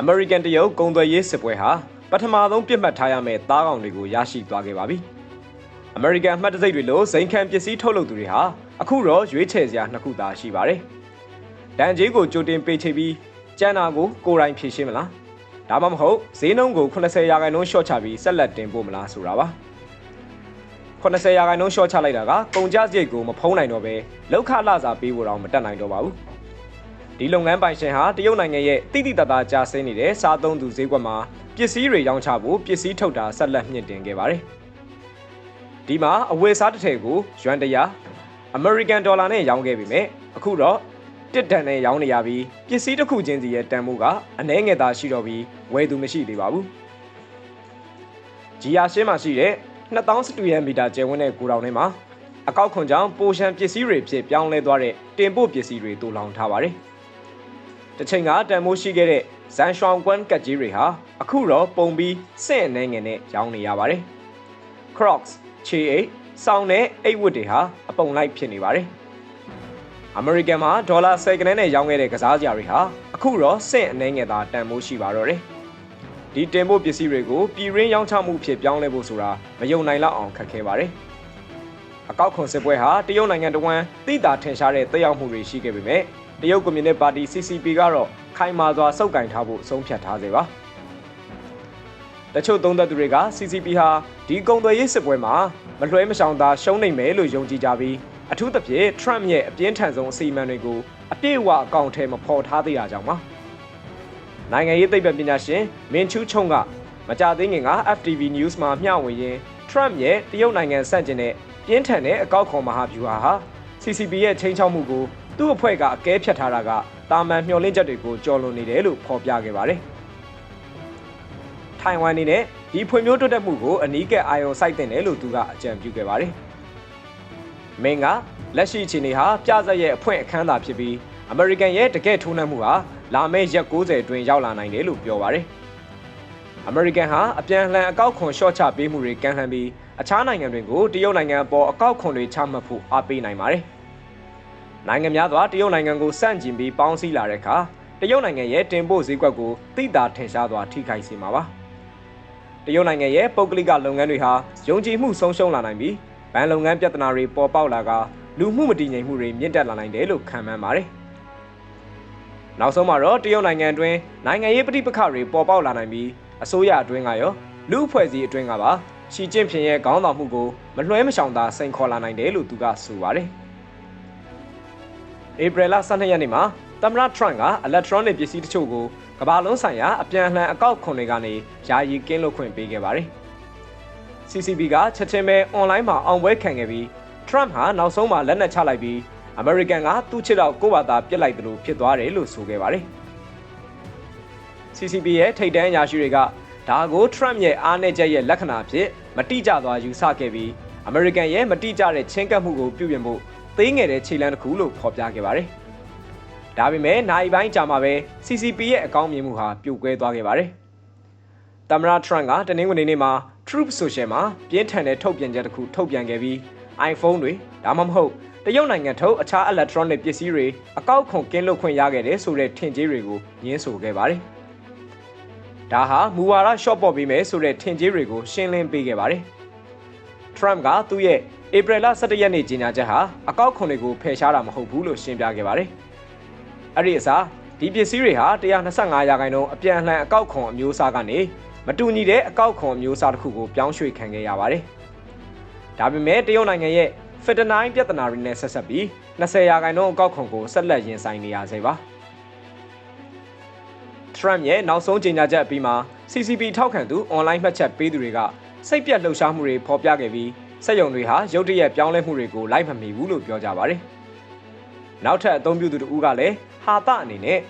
အမေရိကန်တရုတ်ကုန်သွယ်ရေးစစ်ပွဲဟာပထမဆုံးပြစ်မှတ်ထားရမယ့်သားကောင်တွေကိုရရှိသွားခဲ့ပါပြီ။အမေရိကန်အမှတ်တံဆိပ်တွေလိုဇိမ်ခံပစ္စည်းထုတ်လုပ်သူတွေဟာအခုတော့ရွေးချယ်စရာနှစ်ခုသာရှိပါတယ်။တန်ကြီးကိုကြိုတင်ပေးချေပြီးကျန်တာကိုကိုယ်တိုင်ဖြည့်ရှင်းမလား။ဒါမှမဟုတ်ဈေးနှုန်းကို80ရာခိုင်နှုန်းရှော့ချပြီးဆက်လက်တင်ပို့မလားဆိုတာပါ။80ရာခိုင်နှုန်းရှော့ချလိုက်တာကကုန်ကျစရိတ်ကိုမဖုံးနိုင်တော့ပဲလောက်ခလာစာပေးဖို့တော့မတက်နိုင်တော့ပါဘူး။ ဒီလုပ်ငန်းပိုင်ရှင်ဟာတရုတ်နိုင်ငံရဲ့တိတိတတ်တာကြာဆင်းနေတဲ့စားသုံးသူဈေးကွက်မှာပစ္စည်းတွေရောင်းချဖို့ပစ္စည်းထုတ်တာဆက်လက်မြင့်တင်ခဲ့ပါတယ်။ဒီမှာအဝယ်စားတစ်ထည်ကိုယွမ်တရာအမေရိကန်ဒေါ်လာနဲ့ရောင်းခဲ့ပြီမဲ့အခုတော့တစ်တန်နဲ့ရောင်းနေရပြီးပစ္စည်းတစ်ခုချင်းစီရဲ့တန်ဖိုးကအနည်းငယ်သာရှိတော့ပြီးဝယ်သူမရှိသေးပါဘူး။ဂျီယာရှင်းမှာရှိတဲ့2000စတူယန်မီတာကျယ်ဝန်းတဲ့ကိုတောင်ထဲမှာအကောက်ခွန်ကြောင့်ပိုရှန်ပစ္စည်းတွေဖြစ်ပြောင်းလဲသွားတဲ့တင်ပို့ပစ္စည်းတွေတူလောင်ထားပါတယ်။ တစ်ချိန်ကတန်မိုးရှိခဲ့တဲ့ဇန်ရှောင်းကွမ်ကတ်ကြီးတွေဟာအခုတော့ပုံပြီးစင့်အနေငယ်နဲ့ရောင်းနေရပါတယ်။ Crocs, ခြေအိတ်၊စောင်းနဲ့အိတ်ဝတ်တွေဟာအပုံလိုက်ဖြစ်နေပါတယ်။ American မှာဒေါ်လာ10ကနန်းနဲ့ရောင်းခဲ့တဲ့ကစားစရာတွေဟာအခုတော့စင့်အနေငယ်သာတန်မိုးရှိပါတော့တယ်။ဒီတင်ဖို့ပစ္စည်းတွေကိုပြည်ရင်းရောင်းချမှုဖြစ်ပြောင်းလဲဖို့ဆိုတာမယုံနိုင်လောက်အောင်ခက်ခဲပါတယ်။အကောက်ခွန်စစ်ပွဲဟာတရုတ်နိုင်ငံတဝန်းသိတာထင်ရှားတဲ့တက်ရောက်မှုတွေရှိခဲ့ပေမဲ့ တရုတ်ကွန်မြူနစ်ပါတီ CCP ကတော့ခိုင်မာစွာစုပ်ကင်ထားဖို့ဆုံးဖြတ်ထားစေပါတချို့သုံးသက်သူတွေက CCP ဟာဒီကုန်သွယ်ရေးစစ်ပွဲမှာမလွှဲမရှောင်သာရှုံးနိုင်မယ်လို့ယုံကြည်ကြပြီးအထူးသဖြင့် Trump ရဲ့အပြင်းထန်ဆုံးအစီအမံတွေကိုအပြည့်အဝအကောင့်ထဲမဖော်ထားသေးတာကြောင့်ပါနိုင်ငံရေးသိပ္ပံပညာရှင်မင်ချူးချုံကမကြသေးခင်က FTV News မှာမျှဝေရင်း Trump ရဲ့တရုတ်နိုင်ငံဆန့်ကျင်တဲ့ပြင်းထန်တဲ့အကောက်ခွန်မဟာဗျူဟာဟာ CCP ရဲ့ချိန်ချောက်မှုကို သူ့အဖွဲ့ကအကဲဖြတ်ထားတာကတာမန်မျှော်လင့်ချက်တွေကိုကျော်လွန်နေတယ်လို့ဖော်ပြခဲ့ပါတယ်။ထိုင်ဝမ်အနေနဲ့ဒီဖွံ့ဖြိုးတိုးတက်မှုကိုအနီးကပ်အာရုံစိုက်တင်တယ်လို့သူကအကြံပြုခဲ့ပါတယ်။မင်းကလက်ရှိအခြေအနေဟာပြဇက်ရဲ့အဖွင့်အခမ်းသာဖြစ်ပြီးအမေရိကန်ရဲ့တကယ့်ထိုးနှက်မှုဟာလာမယ့်ရက်90အတွင်းရောက်လာနိုင်တယ်လို့ပြောပါတယ်။အမေရိကန်ဟာအပြန်အလှန်အကောက်ခွန်ရှော့ချပေးမှုတွေကန့်လန့်ပြီးအခြားနိုင်ငံတွေကိုတရုတ်နိုင်ငံအပေါ်အကောက်ခွန်တွေချမှတ်ဖို့အားပေးနိုင်ပါတယ်။ နိုင်ငံများစွာတရုတ်နိုင်ငံကိုစန့်ကျင်ပြီးပေါင်းစည်းလာတဲ့အခါတရုတ်နိုင်ငံရဲ့တင်ပို့ဈေးကွက်ကိုသိတာထင်ရှားစွာထိခိုက်စေမှာပါ။တရုတ်နိုင်ငံရဲ့ပုဂ္ဂလိကလုပ်ငန်းတွေဟာယုံကြည်မှုဆုံးရှုံးလာနိုင်ပြီးဗန်လုပ်ငန်းပြဿနာတွေပေါ်ပေါက်လာကလူမှုမတည်ငြိမ်မှုတွေမြင့်တက်လာနိုင်တယ်လို့ခန့်မှန်းပါတယ်။နောက်ဆုံးမှာတော့တရုတ်နိုင်ငံအတွင်းနိုင်ငံရေးပဋိပက္ခတွေပေါ်ပေါက်လာနိုင်ပြီးအစိုးရအတွင်းကရောလူအဖွဲ့အစည်းအတွင်းကပါရှီကျင့်ဖျင်ရဲ့ခေါင်းဆောင်မှုကိုမလွှဲမရှောင်သာစိန်ခေါ်လာနိုင်တယ်လို့သူကဆိုပါတယ်။ ဧပြီလ12ရက်နေ့မှာသမ္မတထရန့်ကအလက်ထရောနစ်ပစ္စည်းတချို့ကိုကမ္ဘာလုံးဆိုင်ရာအပြန်အလှန်အကောက်ခွန်တွေကနေယာယီကင်းလွတ်ခွင့်ပေးခဲ့ပါတယ်။ CCP ကချက်ချင်းပဲအွန်လိုင်းမှာအောင်ပွဲခံခဲ့ပြီး Trump ဟာနောက်ဆုံးမှာလက်နက်ချလိုက်ပြီး American ကသူ့ချစ်တော့ကိုယ့်ဘာသာပြစ်လိုက်တယ်လို့ဖြစ်သွားတယ်လို့ဆိုခဲ့ပါတယ်။ CCP ရဲ့ထိပ်တန်းအရာရှိတွေကဒါကို Trump ရဲ့အားနည်းချက်ရဲ့လက္ခဏာအဖြစ်မတိကျသွားယူဆခဲ့ပြီး American ရဲ့မတိကျတဲ့ချင်းကပ်မှုကိုပြုပြင်ဖို့ သေးငယ်တဲ့ခြေလှမ်းတစ်ခုလို့ဖော်ပြခဲ့ပါတယ်။ဒါပေမဲ့နိုင်ပိုင်းကြာမှာပဲ CCP ရဲ့အကောင်းမြင်မှုဟာပြိုကွဲသွားခဲ့ပါတယ်။သမ္မတ Trump ကတနင်္ဂနွေနေ့မှာ Truth Social မှာပြင်းထန်တဲ့ထုတ်ပြန်ချက်တစ်ခုထုတ်ပြန်ခဲ့ပြီး iPhone တွေဒါမှမဟုတ်တရုတ်နိုင်ငံထုတ်အခြား electronic ပစ္စည်းတွေအကောက်ခွန်ကင်းလွတ်ခွင့်ရခဲ့တယ်ဆိုတဲ့ထင်ကြေးတွေကိုညင်းဆိုခဲ့ပါတယ်။ဒါဟာမူဝါဒ short ပေါ်ပေးမယ်ဆိုတဲ့ထင်ကြေးတွေကိုရှင်းလင်းပေးခဲ့ပါတယ်။ Trump ကသူ့ရဲ့ဧပြီလ17ရက်နေ့ကြေညာချက်ဟာအကောက်ခွန်တွေကိုဖယ်ရှားတာမဟုတ်ဘူးလို့ရှင်းပြခဲ့ပါတယ်။အဲ့ဒီအစားဒီပစ္စည်းတွေဟာ125ရာခိုင်နှုန်းအပြန်အလှန်အကောက်ခွန်အမျိုးအစားကနေမတူညီတဲ့အကောက်ခွန်အမျိုးအစားတစ်ခုကိုပြောင်းရွှေ့ခံခဲ့ရပါတယ်။ဒါပေမဲ့တရုတ်နိုင်ငံရဲ့ Fentanyl ပြဿနာတွေနဲ့ဆက်ဆက်ပြီး20ရာခိုင်နှုန်းအကောက်ခွန်ကိုဆက်လက်ရင်ဆိုင်နေရဆဲပါ။ Trump ရဲ့နောက်ဆုံးကြေညာချက်အပြီးမှာ CCP ထောက်ခံသူအွန်လိုင်းမှတ်ချက်ပေးသူတွေက စိတ်ပြတ်လှုပ်ရှားမှုတွေဖော်ပြခဲ့ပြီးစက်ယုံတွေဟာရုတ်တရက်ပြောင်းလဲမှုတွေကိုလိုက်မမီဘူးလို့ပြောကြပါတယ်။နောက်ထပ်အသုံးပြုသူတို့ကလည်းဟာတအနေနဲ့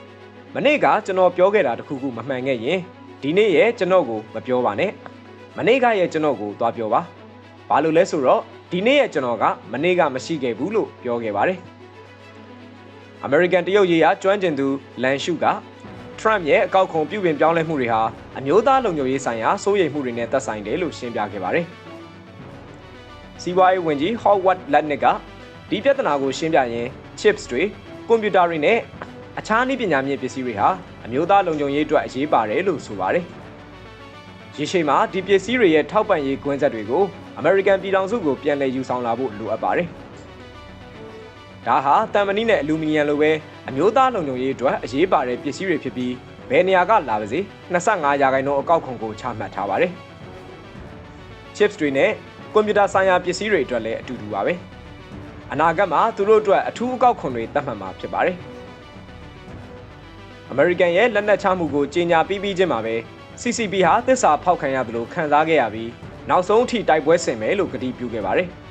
မနေ့ကကျွန်တော်ပြောခဲ့တာတခုခုမမှန်ခဲ့ရင်ဒီနေ့ရဲ့ကျွန်တော်ကိုမပြောပါနဲ့။မနေ့ကရဲ့ကျွန်တော်ကိုသွားပြောပါ။ဘာလို့လဲဆိုတော့ဒီနေ့ရဲ့ကျွန်တော်ကမနေ့ကမရှိခဲ့ဘူးလို့ပြောခဲ့ပါတယ်။ American တရုတ်ရေးရာကျွမ်းကျင်သူလန်ရှုက Trump ရဲ့အကောက်ခွန်ပြုပြင်ပြောင်းလဲမှုတွေဟာအမျိုးသားလုံခြုံရေးဆိုင်ရာစိုးရိမ်မှုတွေနဲ့သက်ဆိုင်တယ်လို့ရှင်းပြခဲ့ပါတယ်။စီးပွားရေးဝန်ကြီး Howard Lutnick ကဒီပြဿနာကိုရှင်းပြရင်း chips တွေကွန်ပျူတာတွေနဲ့အခြားနည်းပညာမြင့်ပစ္စည်းတွေဟာအမျိုးသားလုံခြုံရေးအတွက်အရေးပါတယ်လို့ဆိုပါတယ်။ရေရှည်မှာဒီပစ္စည်းတွေရဲ့ထောက်ပံ့ရေးကွင်းဆက်တွေကိုအမေရိကန်ပြည်ထောင်စုကိုပြန်လည်ယူဆောင်လာဖို့လိုအပ်ပါတယ်။ ဒါဟာတန်မဏိနဲ့အလူမီနီယံလိုပဲအမျိုးသားလုံခြုံရေးအတွက်အရေးပါတဲ့ပစ္စည်းတွေဖြစ်ပြီးဘယ်နေရာကလာပါစေ25ရာခိုင်နှုန်းအကောက်ခွန်ကိုချမှတ်ထားပါတယ်။ chips တွေနဲ့ကွန်ပျူတာဆိုင်ရာပစ္စည်းတွေအတွက်လည်းအတူတူပါပဲ။အနာဂတ်မှာသူတို့အတွက်အထူးအကောက်ခွန်တွေတတ်မှတ်မှာဖြစ်ပါတယ်။ American ရဲ့လက်နက်ချမှုကိုကြေညာပြီးပြီးချင်းမှာပဲ CCP ဟာသစ္စာဖောက်ခံရတယ်လို့ခံစားခဲ့ရပြီးနောက်ဆုံးအထိတိုက်ပွဲဆင်မယ်လို့ကတိပြုခဲ့ပါတယ်။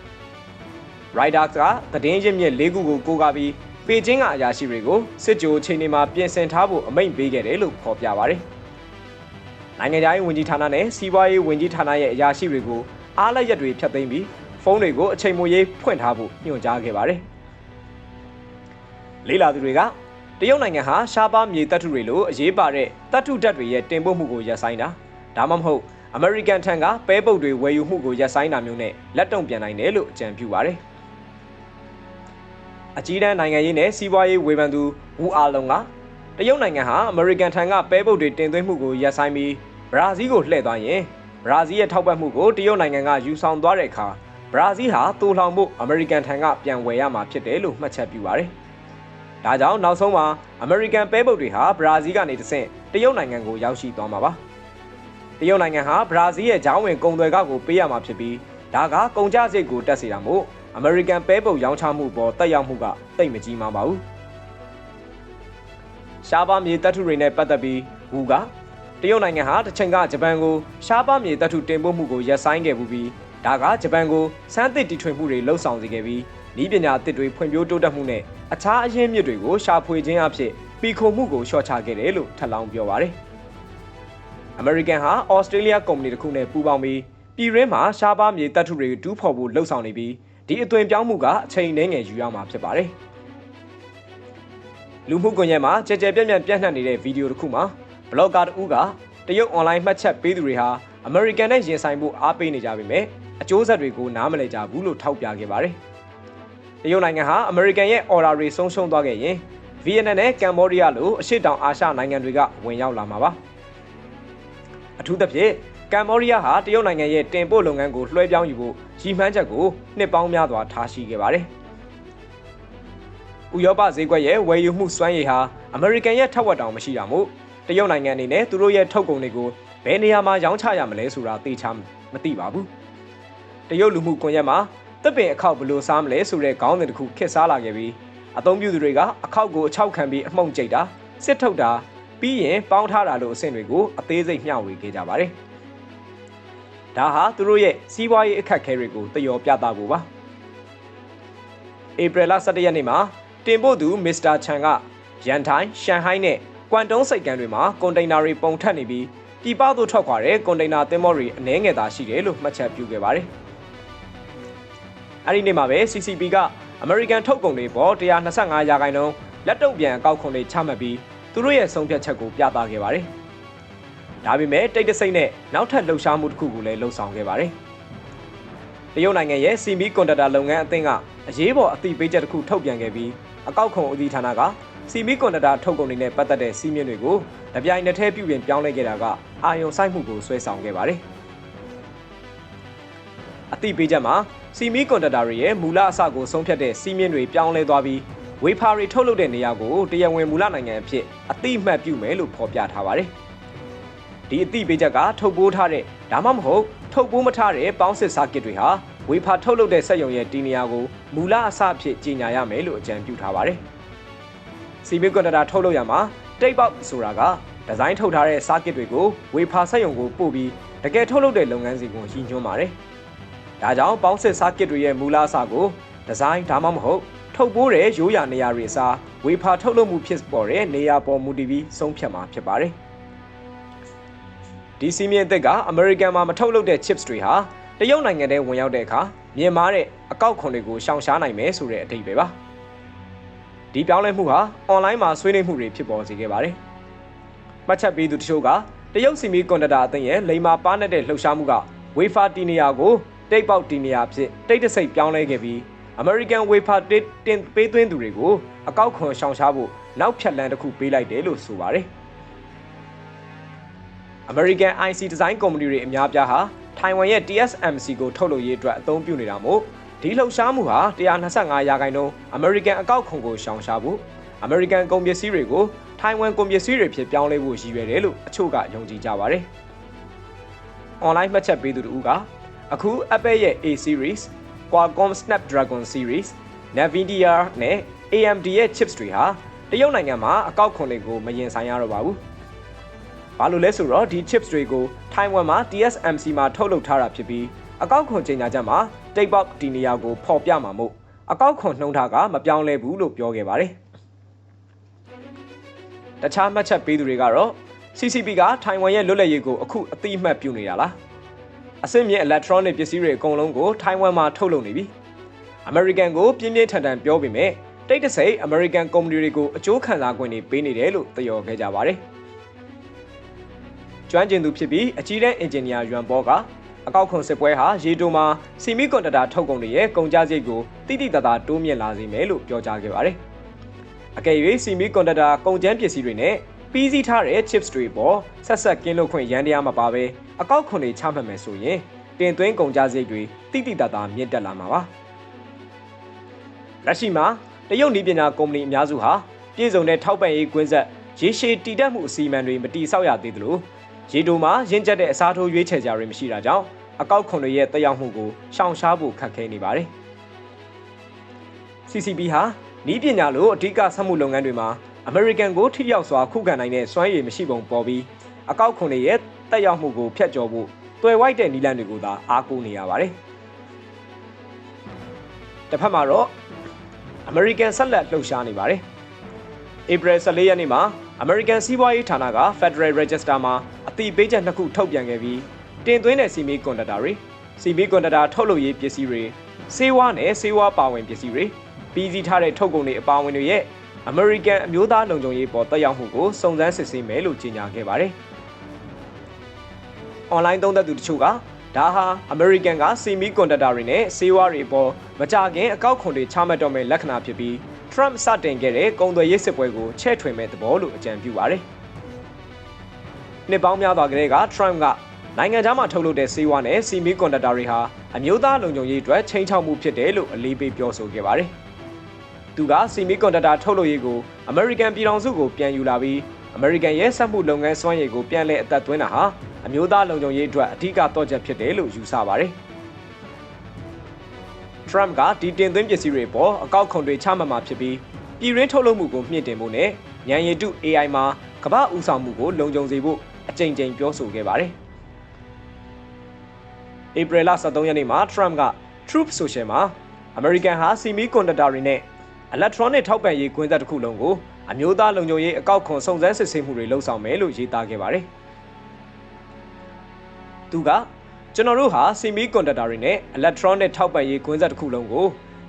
Riders ကသတင်းရင်းမြစ်၄ခုကိုကိုးကားပြီးပေကျင်းကအရာရှိတွေကိုစစ်ကြိုချိန်တွေမှာပြင်ဆင်ထားဖို့အမိန့်ပေးခဲ့တယ်လို့ဖော်ပြပါတယ်။နိုင်ငံခြားရေးဝန်ကြီးဌာနနဲ့စီးပွားရေးဝန်ကြီးဌာနရဲ့အရာရှိတွေကိုအားလက်ရက်တွေဖျက်သိမ်းပြီးဖုန်းတွေကိုအချိန်မရွေးဖွင့်ထားဖို့ညွှန်ကြားခဲ့ပါတယ်။လေးလာသူတွေကတရုတ်နိုင်ငံဟာရှားပါးမြေတပ်ထုတွေလိုအရေးပါတဲ့တပ်ထုတပ်တွေရဲ့တင်ပို့မှုကိုရပ်ဆိုင်းတာဒါမှမဟုတ်အမေရိကန်ထံကပဲပုတ်တွေဝယ်ယူမှုကိုရပ်ဆိုင်းတာမျိုးနဲ့လက်တုံ့ပြန်နိုင်တယ်လို့အကြံပြုပါတယ်။ အကြီးတန်းနိုင်ငံရေးနဲ့စီးပွားရေးဝေဖန်သူဝူအာလုံကတရုတ်နိုင်ငံဟာအမေရိကန်ထံကပဲပုတ်တွေတင်သွင်းမှုကိုရပ်ဆိုင်းပြီးဘရာဇီးကိုလှည့်သွားရင်ဘရာဇီးရဲ့ထောက်ပံ့မှုကိုတရုတ်နိုင်ငံကယူဆောင်သွားတဲ့အခါဘရာဇီးဟာတူလောင်မှုအမေရိကန်ထံကပြန်ဝယ်ရမှာဖြစ်တယ်လို့မှတ်ချက်ပြုပါတယ်။ဒါကြောင့်နောက်ဆုံးမှာအမေရိကန်ပဲပုတ်တွေဟာဘရာဇီးကနေတဆင့်တရုတ်နိုင်ငံကိုရောက်ရှိသွားမှာပါတရုတ်နိုင်ငံဟာဘရာဇီးရဲ့ဂျောင်းဝင်ကုန်သွယ်ကကိုပေးရမှာဖြစ်ပြီးဒါကကုန်ကျစရိတ်ကိုတက်စေတာမို့ အမေရိကန်ပဲပုတ်ရောင်းချမှုပေါ်တက်ရောက်မှုကတိတ်မကြီးမှာပါဘူးရှားပါမြေတပ်ထုတွေနဲ့ပတ်သက်ပြီးဝူကတရုတ်နိုင်ငံဟာတစ်ချိန်ကဂျပန်ကိုရှားပါမြေတပ်ထုတင်ပို့မှုကိုရပ်ဆိုင်းခဲ့ပြီးဒါကဂျပန်ကိုစမ်းသစ်တီထွင်မှုတွေလှုပ်ဆောင်စေခဲ့ပြီးဤပညာအသစ်တွေဖွံ့ဖြိုးတိုးတက်မှုနဲ့အခြားအရင်းမြစ်တွေကိုရှာဖွေခြင်းအဖြစ်ပီခိုမှုကိုလျှော့ချခဲ့တယ်လို့ထပ်လောင်းပြောပါတယ်။ American ဟာ Australia ကုမ္ပဏီတစ်ခုနဲ့ပူးပေါင်းပြီးပြည်ရင်းမှာရှားပါးမြေတပ်ထုတွေတူးဖော်ဖို့လှုံ့ဆော်နေပြီး ဒီအသွင်ပြောင်းမှုကအချိန်နှဲငယ်ယူရမှာဖြစ်ပါတယ်။လူမှုကွန်ရက်မှာကြဲကြဲပြန့်ပြန့်ပြန့်နှံ့နေတဲ့ဗီဒီယိုတစ်ခုမှာဘလော့ဂါတဦးကတရုတ်အွန်လိုင်းမှတ်ချက်ပေးသူတွေဟာ American နဲ့ရင်ဆိုင်ဖို့အားပေးနေကြပေမဲ့အကျိုးဆက်တွေကိုနားမလည်ကြဘူးလို့ထောက်ပြခဲ့ပါတယ်။တရုတ်နိုင်ငံဟာအမေရိကန်ရဲ့အော်ဒါတွေဆုံးရှုံးသွားခဲ့ရင်ဗီယက်နမ်နဲ့ကမ်ဘောဒီးယားလိုအရှေ့တောင်အာရှနိုင်ငံတွေကဝင်ရောက်လာမှာပါအထူးသဖြင့်ကမ်ဘောဒီးယားဟာတရုတ်နိုင်ငံရဲ့တင်ပို့လုပ်ငန်းကိုလွှဲပြောင်းယူဖို့ ရည်မှန်းချက်ကိုနှစ်ပေါင်းများစွာထားရှိခဲ့ပါတယ်ဥရောပဈေးကွက်ရဲ့ဝယ်ယူမှုစွမ်းရည်ဟာအမေရိကန်ရဲ့ထက်ဝက်တောင်မရှိတာမို့တရုတ်နိုင်ငံအနေနဲ့သူတို့ရဲ့ထုတ်ကုန်တွေကိုဘယ်နေရာမှာရောင်းချရမလဲဆိုတာသိချမသိပါဘူးတရုတ်လူမှုကွန်ရက်မှာတပ်ပင်အခောက်ဘလို့စားမလဲဆိုတဲ့ခေါင်းစဉ်တစ်ခုခက်စားလာခဲ့ပြီးအသုံးပြုသူတွေကအခောက်ကိုအချောက်ခံပြီးအမှုန့်ကျိတ်တာစစ်ထုတ်တာပြီးရင်ပေါင်းထားတာလို့အဆင့်တွေကိုအသေးစိတ်မျှဝေခဲ့ကြပါတယ်။ ဒါဟာသူတို့ရဲ့စီးပွားရေးအခက်အခဲတွေကိုတယောပြသဖို့ပါ။ဧပြီလ17ရက်နေ့မှာတင်ပို့သူမစ္စတာချန်ကရန်ထိုင်းရှန်ဟိုင်းနဲ့ကွမ်တုံးစိတ်ကမ်းတွေမှာကွန်တိန်နာတွေပုံထပ်နေပြီးပြည်ပသို့ထွက်ခွာတဲ့ကွန်တိန်နာသင်္ဘောတွေအနည်းငယ်သာရှိတယ်လို့မှတ်ချက်ပြုခဲ့ပါတယ်။အဲ့ဒီနေ့မှာပဲ CCP ကအမေရိကန်ထုတ်ကုန်တွေပေါ်125ရာခိုင်နှုန်းလက်တုပ်ပြန်အကောက်ခွန်တွေချမှတ်ပြီးသူတို့ရဲ့ဆုံးဖြတ်ချက်ကိုပြသခဲ့ပါတယ်။ ဒါပေမဲ့တိတ်တဆိတ်နဲ့နောက်ထပ်လှုပ်ရှားမှုတစ်ခုကိုလည်းလှုံ့ဆော်ခဲ့ပါတယ်။တရုတ်နိုင်ငံရဲ့စီမီကွန်ဒတာလုပ်ငန်းအသင်းကအရေးပေါ်အသိပေးချက်တစ်ခုထုတ်ပြန်ခဲ့ပြီးအကောက်ခွန်ဦးစီးဌာနကစီမီကွန်ဒတာထုတ်ကုန်တွေနဲ့ပတ်သက်တဲ့စီးမြင့်တွေကိုတပြိုင်နက်တည်းပြုပြင်ပြောင်းလဲခဲ့တာကအာယုံဆိုင်မှုကိုဆွဲဆောင်ခဲ့ပါတယ်။အသိပေးချက်မှာစီမီကွန်ဒတာတွေရဲ့မူလအစကိုဆုံးဖြတ်တဲ့စီးမြင့်တွေပြောင်းလဲသွားပြီးဝေဖာတွေထုတ်လုပ်တဲ့နေရာကိုတရားဝင်မူလနိုင်ငံအဖြစ်အတိအမှတ်ပြုမယ်လို့ဖော်ပြထားပါတယ်။ ဒီအသိပေးချက်ကထုတ်ပိုးထားတဲ့ဒါမှမဟုတ်ထုတ်ပိုးမထားတဲ့ပေါင်းစစ်စာကစ်တွေဟာဝေဖာထုတ်လုပ်တဲ့စက်ရုံရဲ့ဒီနေရာကိုမူလအစအဖြစ်ကြီးညာရမယ်လို့အကြံပြုထားပါတယ်။စီမီကွန်ဒတာထုတ်လုပ်ရမှာတိတ်ပေါက်ဆိုတာကဒီဇိုင်းထုတ်ထားတဲ့စာကစ်တွေကိုဝေဖာစက်ရုံကိုပို့ပြီးတကယ်ထုတ်လုပ်တဲ့လုပ်ငန်းစီကိုရည်ညွှန်းပါတယ်။ဒါကြောင့်ပေါင်းစစ်စာကစ်တွေရဲ့မူလအစကိုဒီဇိုင်းဒါမှမဟုတ်ထုတ်ပိုးတဲ့ရိုးရာနေရာတွေအစားဝေဖာထုတ်လုပ်မှုဖြစ်ပေါ်တဲ့နေရာပေါ်မူတည်ပြီးဆုံးဖြတ်မှာဖြစ်ပါတယ်။ ဒီစီမင်းသစ်ကအမေရိကန်မှာမထုတ်လုပ်တဲ့ chips တွေဟာတရုတ်နိုင်ငံထဲဝင်ရောက်တဲ့အခါမြင်မာတဲ့အကောက်ခွန်တွေကိုရှောင်ရှားနိုင်မယ်ဆိုတဲ့အဓိပ္ပာယ်ပါ။ဒီပြောင်းလဲမှုဟာအွန်လိုင်းမှာဆွေးနွေးမှုတွေဖြစ်ပေါ်စေခဲ့ပါတယ်။မှတ်ချက်ပေးသူတချို့ကတရုတ်စီမီကွန်ဒတာအသင်းရဲ့လိန်မာပါနဲ့တဲ့လှုပ်ရှားမှုကဝေဖာတီနီယာကိုတိတ်ပေါက်တီနေရာဖြစ်တိတ်တဆိတ်ပြောင်းလဲခဲ့ပြီး American Wafer တင်ပေးသွင်းသူတွေကိုအကောက်ခွန်ရှောင်ရှားဖို့နောက်ဖြတ်လန်းတစ်ခုပေးလိုက်တယ်လို့ဆိုပါတယ် American IC Design ကုမ္ပဏီတွေအများပြားဟာထိုင်ဝမ်ရဲ့ TSMC ကိုထုတ်လုပ်ရေးအတွက်အသုံးပြုနေတာမို့ဒီလှုပ်ရှားမှုဟာ125ရာခိုင်နှုန်း American အကောက်ခွန်ကိုရှောင်ရှားဖို့ American ကုန်ပစ္စည်းတွေကိုထိုင်ဝမ်ကုန်ပစ္စည်းတွေဖြစ်ပြောင်းလဲဖို့ရည်ရွယ်တယ်လို့အချို့ကယုံကြည်ကြပါတယ်။ online မှတ်ချက်ပေးသူတို့ကအခု Apple ရဲ့ A series, Qualcomm Snapdragon series, Nvidia နဲ့ AMD ရဲ့ chips တွေဟာတရုတ်နိုင်ငံမှာအကောက်ခွန်တွေကိုမရင်ဆိုင်ရတော့ပါဘူး။ ဘာလို့လဲဆိုတော့ဒီ chips တွေကိုထိုင်ဝမ်မှာ TSMC မှာထုတ်လုပ်ထားတာဖြစ်ပြီးအကောက်ခွန်ချိန်ညာချက်မှာတိတ်ပေါက်ဒီနေရာကိုဖော်ပြမှာမို့အကောက်ခွန်နှုံထားကမပြောင်းလဲဘူးလို့ပြောခဲ့ပါတယ်။တခြားမှတ်ချက်ပေးသူတွေကတော့ CCP ကထိုင်ဝမ်ရဲ့လွတ်လပ်ရေးကိုအခုအတိအမှတ်ပြုနေတာလား။အဆင့်မြင့် electronic ပစ္စည်းတွေအကုန်လုံးကိုထိုင်ဝမ်မှာထုတ်လုပ်နေပြီ။ American ကိုပြင်းပြင်းထန်ထန်ပြောပေမဲ့တိတ်တဆိတ် American ကုမ္ပဏီတွေကိုအကျိုးခံစား권တွေပေးနေတယ်လို့သရော်ခဲ့ကြပါတယ်။ ကျွမ်းကျင်သူဖြစ်ပြီးအကြီးတန်းအင်ဂျင်နီယာယွမ်ဘောကအကောက်ခွန်စစ်ပွဲဟာရေတိုမှာစီမီကွန်တတာထုတ်ကုန်တွေရဲ့ကုန်ကျစရိတ်ကိုတိတိတသာတိုးမြင့်လာစေမယ်လို့ပြောကြားခဲ့ပါတယ်။အကယ်၍စီမီကွန်တတာကုန်ကျန်းပစ္စည်းတွေနဲ့ပြီးစီးထားတဲ့ chips တွေပေါ်ဆက်ဆက်ကင်းလွတ်ခွင့်ရန်တရားမပါဘဲအကောက်ခွန်တွေချမှတ်မယ်ဆိုရင်တင်သွင်းကုန်ကျစရိတ်တွေတိတိတသာမြင့်တက်လာမှာပါ။လက်ရှိမှာတရုတ်နည်းပညာကုမ္ပဏီအများစုဟာပြည်စုံတဲ့ထောက်ပံ့ရေးကွင်းဆက်ရေရှည်တည်တတ်မှုအစီအမံတွေမတိဆောက်ရသေးသလို ရေတိုမှာရင့်ကျက်တဲ့အစားထိုးရွေးချယ်ကြတွေမရှိတာကြောင့်အကောက်ခွန်တွေရဲ့တက်ရောက်မှုကိုရှောင်ရှားဖို့ခက်ခဲနေပါတယ်။ CCP ဟာနီးပညာလိုအဓိကဆက်မှုလုပ်ငန်းတွေမှာ American ကိုထိရောက်စွာခုခံနိုင်တဲ့စွမ်းရည်မရှိပုံပေါ်ပြီးအကောက်ခွန်တွေရဲ့တက်ရောက်မှုကိုဖျက်ကျော်ဖို့တွယ်ဝိုက်တဲ့နီလန်တွေကိုသာအားကိုးနေရပါတယ်။တစ်ဖက်မှာတော့ American ဆက်လက်လှုပ်ရှားနေပါတယ်။ April 14ရက်နေ့မှာ American စီးပွားရေးဌာနက Federal Register မှာအတိပေးချက်နှစ်ခုထုတ်ပြန်ခဲ့ပြီးတင်သွင်းတဲ့စီမီကွန်ဒတာတွေစီမီကွန်ဒတာထုတ်လုပ်ရေးပစ္စည်းတွေစေဝါနဲ့စေဝါပါဝင်ပစ္စည်းတွေပြီးစီးထားတဲ့ထုတ်ကုန်တွေအပါအဝင်တွေရဲ့ American အမျိုးသားလုံခြုံရေးပေါ်တက်ရောက်မှုကိုစုံစမ်းစစ်ဆေးမယ်လို့ကြေညာခဲ့ပါတယ်။ online သုံးသက်သူတချို့ကဒါဟာ American က semiconductor တွေနဲ့ဆေးဝါးတွေပေါ်မကြခင်အကောက်ခွန်တွေချမှတ်တော့မယ့်လက္ခဏာဖြစ်ပြီး Trump စတင်ခဲ့တဲ့ကုန်သွယ်ရေးစစ်ပွဲကိုချဲ့ထွင်မဲ့သဘောလို့အကြံပြုပါတယ်။နှစ်ပေါင်းများစွာကတည်းက Trump ကနိုင်ငံခြားမှာထုတ်လုပ်တဲ့ဆေးဝါးနဲ့ semiconductor တွေဟာအမျိုးသားလုံခြုံရေးအတွက်ချိန်ချောက်မှုဖြစ်တယ်လို့အလေးပေးပြောဆိုခဲ့ပါတယ်။သူက semiconductor ထုတ်လုပ်ရေးကို American ပြည်ထောင်စုကိုပြန်ယူလာပြီး American ရဲ့စက်မှုလုပ်ငန်းစွမ်းရည်ကိုပြန်လည်အသက်သွင်းတာဟာအမျိုးသားလုံခြုံရေးအတွက်အထူးကတော့ချက်ဖြစ်တယ်လို့ယူဆပါတယ်။ Trump ကဒီတင်သွင်းပစ္စည်းတွေပေါ်အကောက်ခွန်တွေချမှတ်မှာဖြစ်ပြီးပြည်ရင်းထုတ်လုပ်မှုကိုမြင့်တင်ဖို့နဲ့ဉာဏ်ရည်တု AI မှာကမ္ဘာဦးဆောင်မှုကိုလုံခြုံစေဖို့အကြိမ်ကြိမ်ပြောဆိုခဲ့ပါတယ်။ April 23ရက်နေ့မှာ Trump က Truth Social မှာ American ဟာ semiconductor တွေနဲ့ electronic ထောက်ပံ့ရေးကွင်းဆက်တစ်ခုလုံးကိုအမျိုးသားလုံခြုံရေးအကောက်ခွန်စုံစမ်းစစ်ဆေးမှုတွေလှုပ်ဆောင်မယ်လို့ရေးသားခဲ့ပါတယ်။သူက ကျွန်တော်တို့ဟာ semiconductor တွေနဲ့ electronic ထောက်ပံ့ရေးကွင်းဆက်တစ်ခုလုံးကို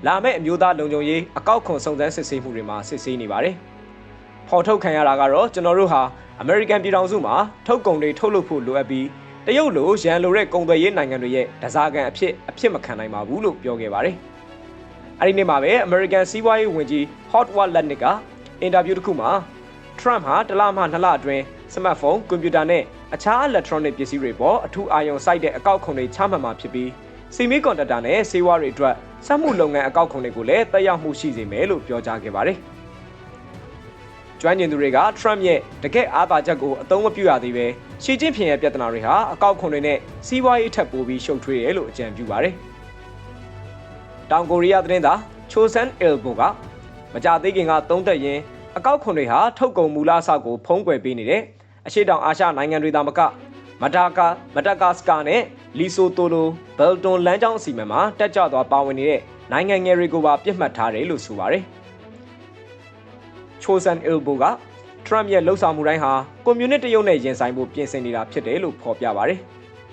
လာမယ့်အမျိုးသားလုံခြုံရေးအကောက်ခွန်စုံစမ်းစစ်ဆေးမှုတွေမှာစစ်ဆေးနေပါတယ်။ဖော်ထုတ်ခံရတာကတော့ကျွန်တော်တို့ဟာ American ပြည်ထောင်စုမှာထုတ်ကုန်တွေထုတ်လုပ်ဖို့လိုအပ်ပြီးတရုတ်လိုရန်လိုတဲ့ကုန်သွယ်ရေးနိုင်ငံတွေရဲ့ဒဇာကန်အဖြစ်အဖြစ်မခံနိုင်ပါဘူးလို့ပြောခဲ့ပါတယ်။အဲဒီနေ့မှာပဲ American စီးပွားရေးဝန်ကြီး Howard Lutnick ကအင်တာဗျူးတစ်ခုမှာ Trump ဟာတလမှနှစ်လအတွင်းစမတ်ဖုန်းကွန်ပျူတာနဲ့ အခြား electronic ပစ္စည်းတွေပေါ်အထူးအာရုံစိုက်တဲ့အကောက်ခွန်တွေချမှတ်မှာဖြစ်ပြီး semiconductor နဲ့ဆေးဝါးတွေအတွက်စက်မှုလုပ်ငန်းအကောက်ခွန်တွေကိုလည်းတက်ရောက်မှုရှိစေမယ်လို့ပြောကြားခဲ့ပါတယ်။ကျွမ်းကျင်သူတွေက Trump ရဲ့တကယ့်အားသာချက်ကိုအသုံးမပြုရသေးပဲရှီကျင်းဖျင်ရဲ့ပြဿနာတွေဟာအကောက်ခွန်တွေနဲ့စီးပွားရေးထပ်ပိုးပြီးရှုပ်ထွေးတယ်လို့အကြံပြုပါတယ်။တောင်ကိုရီးယားသတင်းသားချိုဆန်အယ်ဘိုကမကြသေးခင်ကသုံးသက်ရင်းအကောက်ခွန်တွေဟာထုတ်ကုန်မူလအဆောက်ကိုဖုံးကွယ်ပေးနေတယ် အရှေ့တောင်အာရှနိုင်ငံတွေသာမကမဒါကာမဒဂါစကာနဲ့လီဆိုတိုလိုဘယ်တွန်လမ်းကြောင်းအစီအမံမှာတက်ကြွသွားပါဝင်နေတဲ့နိုင်ငံငယ်တွေကိုပါပြစ်မှတ်ထားတယ်လို့ဆိုပါတယ်။ချိုဆန်အယ်ဘိုကထရမ့်ရဲ့လှုပ်ဆောင်မှုတိုင်းဟာကွန်မြူနစ်တရုတ်နဲ့ရင်ဆိုင်ဖို့ပြင်ဆင်နေတာဖြစ်တယ်လို့ဖော်ပြပါတယ်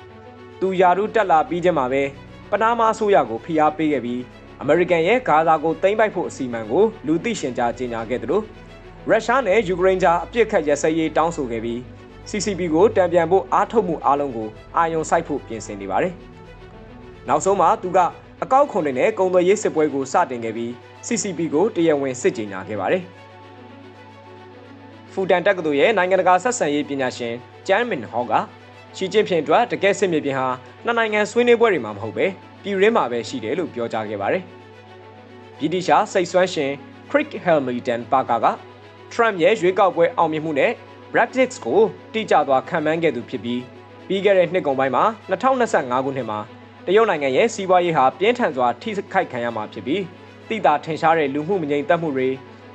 ။သူယာရုတက်လာပြီးချင်းမှာပဲပနားမားဆိုရကိုဖိအားပေးခဲ့ပြီးအမေရိကန်ရဲ့ဂါဇာကိုသိမ်းပိုက်ဖို့အစီအမံကိုလူသိရှင်ကြားကြေညာခဲ့တယ်လို့ ရုရှားနဲ့ယူကရိန်းကြားအပြစ်ခတ်ရစဲရေးတောင်းဆိုခဲ့ပြီး CCP ကိုတံပြန်ဖို့အားထုတ်မှုအားလုံးကိုအာရုံစိုက်ဖို့ပြင်ဆင်နေပါတယ်။နောက်ဆုံးမှာသူကအကောက်ခွန်တွေနဲ့ကုံသွယ်ရေးစစ်ပွဲကိုစတင်ခဲ့ပြီး CCP ကိုတရားဝင်စစ်ကြေညာခဲ့ပါတယ်။ဖူတန်တက္ကသိုလ်ရဲ့နိုင်ငံတကာဆက်ဆံရေးပညာရှင်ကျန်းမင်ဟောကရှီကျင်းဖျင်အတွက်တကယ်စစ်မြေပြင်ဟာနှစ်နိုင်ငံဆွေးနွေးပွဲတွေမှာမဟုတ်ပဲပြည်ရင်းမှာပဲရှိတယ်လို့ပြောကြားခဲ့ပါတယ်။ဗြိတိရှားစိတ်ဆွမ်းရှင် Craig Hamilton Parker က Trump ရဲ့ရွေးကောက်ပွဲအောင်မြင်မှုနဲ့ Brexit ကိုတိကျသွားခံမှန်းခဲ့သူဖြစ်ပြီးပြီးခဲ့တဲ့နှစ်ကုန်ပိုင်းမှာ2025ခုနှစ်မှာတရုတ်နိုင်ငံရဲ့စီးပွားရေးဟာပြင်းထန်စွာထိခိုက်ခံရမှာဖြစ်ပြီးတိတာထင်ရှားတဲ့လူမှုမငြိမ်သက်မှုတွေ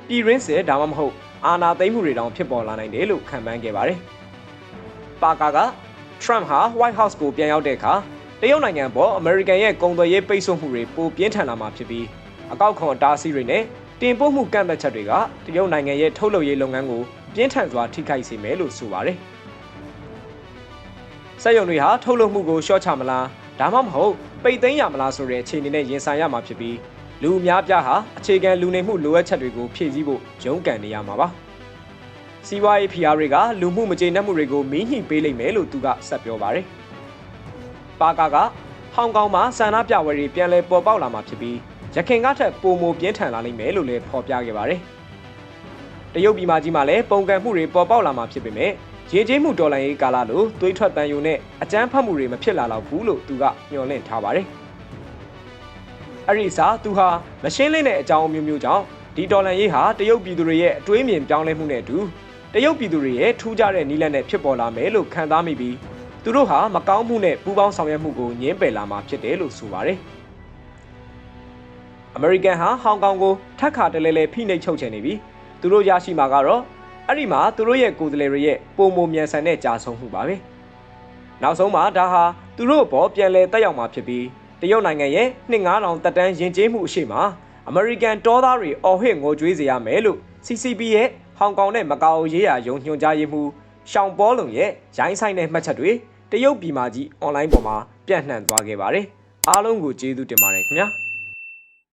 ပြည်ရင်းစစ်ဒါမှမဟုတ်အာဏာသိမ်းမှုတွေတောင်ဖြစ်ပေါ်လာနိုင်တယ်လို့ခံမှန်းခဲ့ပါတယ်။ပါကာက Trump ဟာ White House ကိုပြန်ရောက်တဲ့အခါတရုတ်နိုင်ငံပေါ်အမေရိကန်ရဲ့ကုန်သွယ်ရေးပိတ်ဆို့မှုတွေပိုပြင်းထန်လာမှာဖြစ်ပြီးအကောက်ခွန်အတားအဆီးတွေနဲ့ တင်ပို့မှုကန့်သတ်ချက်တွေကတရုတ်နိုင်ငံရဲ့ထုတ်လုပ်ရေးလုပ်ငန်းကိုပြင်းထန်စွာထိခိုက်စေမယ်လို့ဆိုပါတယ်။စက်ရုံတွေဟာထုတ်လုပ်မှုကိုရှော့ချမလားဒါမှမဟုတ်ပိတ်သိမ်းရမလားဆိုတဲ့အခြေအနေနဲ့ရင်ဆိုင်ရမှာဖြစ်ပြီးလူအများပြားဟာအခြေခံလူနေမှုလိုအပ်ချက်တွေကိုဖြည့်ဆည်းဖို့ရုန်းကန်နေရမှာပါ။စီးပွားရေးဖိအားတွေကလူမှုမကျေနပ်မှုတွေကိုမင်းညှိပေးလိမ့်မယ်လို့သူကဆက်ပြောပါတယ်။ပါကာကဟောင်ကောင်မှာဆန္ဒပြပွဲတွေပြန်လည်ပေါ်ပေါက်လာမှာဖြစ်ပြီး ရခိုင်ကထက်ပိုမိုပြင်းထန်လာလိမ့်မယ်လို့လည်းဖော်ပြခဲ့ပါတယ်။တရုတ်ပြည်မကြီးမှာလည်းပုံကံမှုတွေပေါ်ပေါက်လာမှာဖြစ်ပေမဲ့ရေကြီးမှုဒေါ်လာရေးကာလလိုသွေးထွက်တန်ယုံနဲ့အကြမ်းဖက်မှုတွေမဖြစ်လာတော့ဘူးလို့သူကညွှန်လင့်ထားပါတယ်။အဲ့ဒီစားသူဟာမရှင်းလင်းတဲ့အကြောင်းအမျိုးမျိုးကြောင့်ဒီဒေါ်လာရေးဟာတရုတ်ပြည်သူတွေရဲ့အတွေးမြင်ပြောင်းလဲမှုနဲ့အတူတရုတ်ပြည်သူတွေရဲ့ထူးခြားတဲ့နည်းလမ်းနဲ့ဖြစ်ပေါ်လာမယ်လို့ခံစားမိပြီးသူတို့ဟာမကောင်းမှုနဲ့ပူးပေါင်းဆောင်ရွက်မှုကိုညှင်းပယ်လာမှာဖြစ်တယ်လို့ဆိုပါတယ်။ အမေရိကန်ဟာဟောင်ကောင်ကိုထပ်ခါတလဲလဲဖိနှိပ်ချုပ်ချယ်နေပြီးသူတို့ရရှိမှာကတော့အဲ့ဒီမှာသူတို့ရဲ့ကိုယ်စားလှယ်တွေရဲ့ပုံမမြန်ဆန်တဲ့ကြာဆုံးမှုပါပဲ။နောက်ဆုံးမှာဒါဟာသူတို့အပေါ်ပြန်လဲတက်ရောက်မှာဖြစ်ပြီးတရုတ်နိုင်ငံရဲ့နှစ်9000တက်တန်းယဉ်ကျေးမှုအရှိမအမေရိကန်တောသားတွေအော်ဟစ်ငိုကြွေးစေရမယ်လို့ CCP ရဲ့ဟောင်ကောင်နဲ့မကာအိုရေးရာယုံညွှန်ကြားရေးမှူးရှောင်းပေါလုံရဲ့ရိုင်းဆိုင်တဲ့မှတ်ချက်တွေတရုတ်ပြည်မာကြီးအွန်လိုင်းပေါ်မှာပြန့်နှံ့သွားခဲ့ပါတယ်။အားလုံးကိုကျေးဇူးတင်ပါတယ်ခင်ဗျာ။